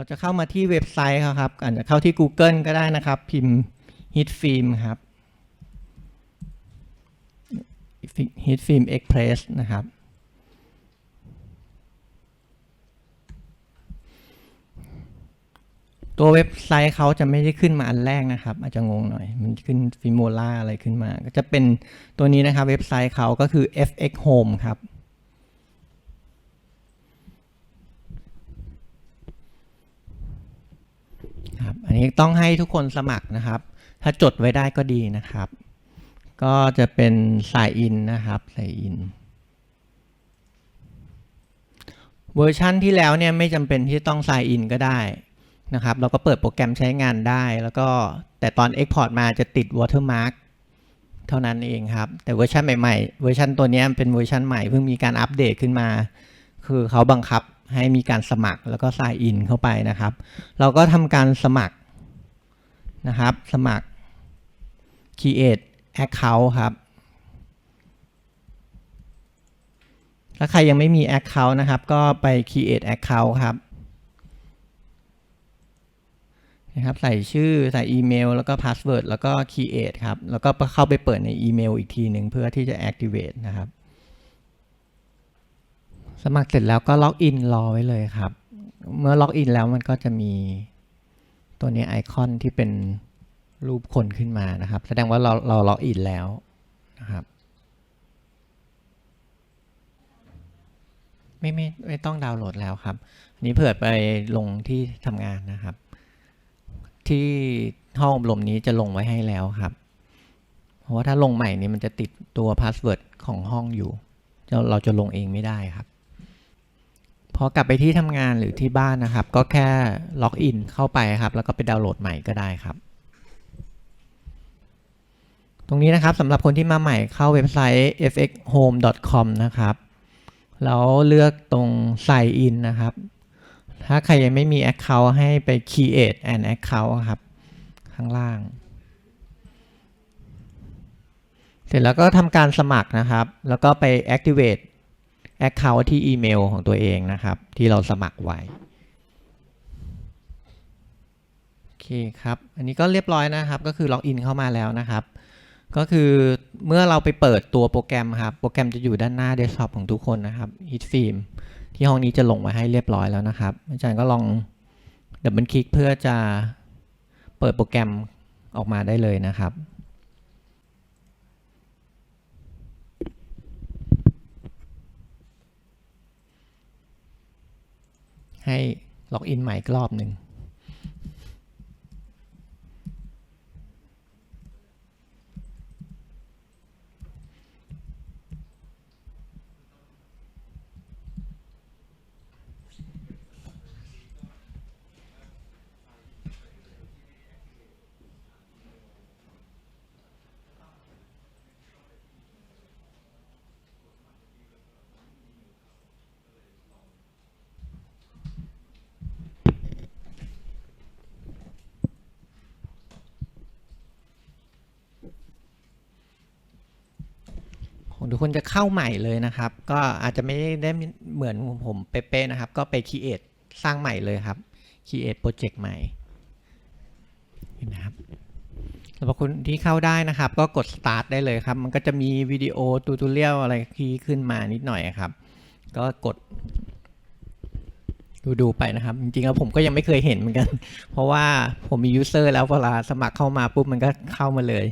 เราจะเข้ามาที่เว็บไซต์เขาครับอาจจะเข้าที่ Google ก็ได้นะครับ พิมพ์ Hit Film ครับ Hit Film Express นะครับ ตัวเว็บไซต์เขาจะไม่ได้ขึ้นมาอันแรกนะครับ อาจจะงงหน่อย มันขึ้นฟิโมล่าอะไรขึ้นมา ก็จะเป็นตัวนี้นะครับ เว็บไซต์เขาก็คือ FX Home ครับ ครับ อั นี้ต้องให้ทุกคนสมัครนะครับ ถ้าจดไว้ได้ก็ดีนะครับ ก็จะเป็นสายอินนะครับสายอิน เวอร์ชั่นที่แล้วเนี่ยไม่จำเป็นที่ต้อง sign in ก็ได้นะครับ เราก็เปิดโปรแกรมใช้งานได้ แล้วก็แต่ตอน Export มาจะติด watermark เท่านั้นเองครับ แต่เวอร์ชันใหม่ๆ เวอร์ชันตัวนี้เป็นเวอร์ชันใหม่เพิ่งมีการอัปเดตขึ้นมา คือเขาบังคับให้มีการสมัครแล้วก็ sign in เข้าไปนะครับ เราก็ทำการสมัคร นะครับ สมัคร create account ครับถ้าใครยังไม่มี Account นะครับ ก็ไป create account ครับนะครับใส่ชื่อใส่อีเมล แล้วก็ password แล้วก็ create ครับ แล้วก็เข้าไปเปิดในอีเมลอีกทีหนึ่งเพื่อที่จะ activate นะครับ สมัครเสร็จแล้วก็ล็อกอินรอไว้เลยครับ เมื่อล็อกอินแล้วมันก็จะมี ตัวนี้ไอคอนที่เป็นรูปคนขึ้นมานะครับ แสดงว่าเราเราล็อกอินแล้วนะครับ ไม่ไม่ไม่ต้องดาวน์โหลดแล้วครับอันนี้เผื่อไปลงที่ทำงานนะครับ ที่ห้องอบรมนี้จะลงไว้ให้แล้วครับ เพราะว่าถ้าลงใหม่นี้มันจะติดตัวพาสเวิร์ดของห้องอยู่ เราเราจะลงเองไม่ได้ครับ พอกลับไปที่ทำงานหรือที่บ้านนะครับ ก็แค่ล็อกอินเข้าไปครับ แล้วก็ไปดาวน์โหลดใหม่ก็ได้ครับ ตรงนี้นะครับสำหรับคนที่มาใหม่เข้าเว็บไซต์ fxhome.com นะครับ แล้วเลือกตรง sign in นะครับ ถ้าใครยังไม่มี account ให้ไป create an account ครับ ข้างล่าง เสร็จแล้วก็ทำการสมัครนะครับ แล้วก็ไป activate account ที่อีเมลของตัวเองนะครับ ที่เราสมัครไว้โอเคครับ อันนี้ก็เรียบร้อยนะครับ ก็คือล็อกอินเข้ามาแล้วนะครับ ก็คือเมื่อเราไปเปิดตัวโปรแกรมครับ โปรแกรมจะอยู่ด้านหน้าเดสก์ท็อปของทุกคนนะครับ Hit Film ที่ห้องนี้จะลงมาให้เรียบร้อยแล้วนะครับ อาจารย์ก็ลองดับเบิลคลิกเพื่อจะเปิดโปรแกรมออกมาได้เลยนะครับ ให้ล็อกอินใหม่อีกรอบหนึ่ง ทุกคนจะเข้าใหม่เลยนะครับ ก็อาจจะไม่ได้เหมือนผมเป๊ะๆนะครับ ก็ไป create สร้างใหม่เลยครับ create project ใหม่นะครับสำหรับคนที่เข้าได้นะครับ ก็กด start ได้เลยครับ มันก็จะมีวิดีโอตูตูเรียลอะไรที่ขึ้นมานิดหน่อยครับ ก็กดดูดูๆไปนะครับ จริงๆแล้วผมก็ยังไม่เคยเห็นเหมือนกัน เพราะว่าผมมี user แล้วเวลาสมัครเข้ามาปุ๊บมันก็เข้ามาเลย